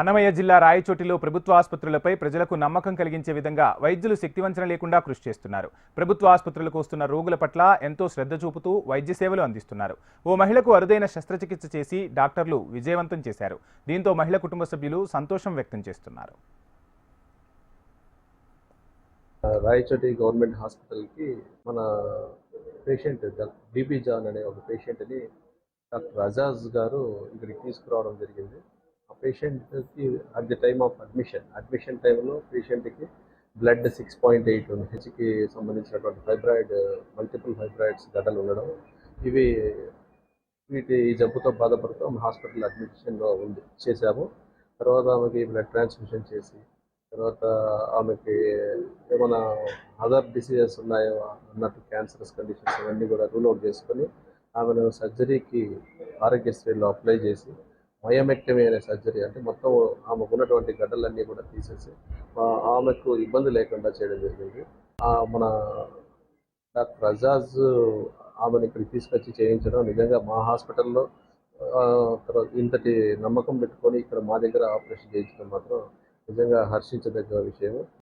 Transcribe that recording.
అన్నమయ్య జిల్లా రాయచోటిలో ప్రభుత్వ ఆసుపత్రులపై ప్రజలకు నమ్మకం కలిగించే విధంగా వైద్యులు శక్తివంచన లేకుండా కృషి చేస్తున్నారు. ప్రభుత్వ ఆసుపత్రులకు వస్తున్న రోగుల పట్ల ఎంతో శ్రద్ధ చూపుతూ వైద్య సేవలు అందిస్తున్నారు. ఓ మహిళకు అరుదైన శస్త్రచికిత్స చేసి డాక్టర్లు విజయవంతం చేశారు. దీంతో మహిళ కుటుంబ సభ్యులు సంతోషం వ్యక్తం చేస్తున్నారు. రాయచోటి గవర్నమెంట్ హాస్పిటల్కి మన పేషెంట్ బీపీ జాన్ అనే ఒక పేషెంట్ని డాక్టర్ అజాజ్ గారు ఇక్కడికి తీసుకురావడం జరిగింది. పేషెంట్కి at the time of admission admission టైంలో పేషెంట్కి బ్లడ్ సిక్స్ పాయింట్ ఎయిట్ ఉంది. హెచ్కి సంబంధించినటువంటి ఫైబ్రాయిడ్ మల్టిపుల్ ఫైబ్రాయిడ్స్ గడ్డలు ఉండడం. ఇవి వీటి ఈ జబ్బుతో బాధపడుతూ ఆమె హాస్పిటల్ అడ్మిషన్లో ఉంది. చేశాము. తర్వాత ఆమెకి బ్లడ్ ట్రాన్స్మిషన్ చేసి తర్వాత ఆమెకి ఏమైనా అదర్ డిసీజెస్ ఉన్నాయో అన్నట్టు క్యాన్సరస్ కండిషన్స్ అవన్నీ కూడా రూల్ అవుట్ చేసుకొని ఆమెను సర్జరీకి ఆరోగ్యశ్రీలో అప్లై చేసి మయోమెక్టమీ అనే సర్జరీ అంటే మొత్తం ఆమెకు ఉన్నటువంటి గడ్డలన్నీ కూడా తీసేసి ఆమెకు ఇబ్బంది లేకుండా చేయడం జరిగింది. ఆ మన డాక్టర్ అజాజ్ ఆమెను ఇక్కడికి తీసుకొచ్చి చేయించడం నిజంగా మా హాస్పిటల్లో తర్వాత ఇంతటి నమ్మకం పెట్టుకొని ఇక్కడ మా దగ్గర ఆపరేషన్ చేయించడం మాత్రం నిజంగా హర్షించదగ్గ విషయం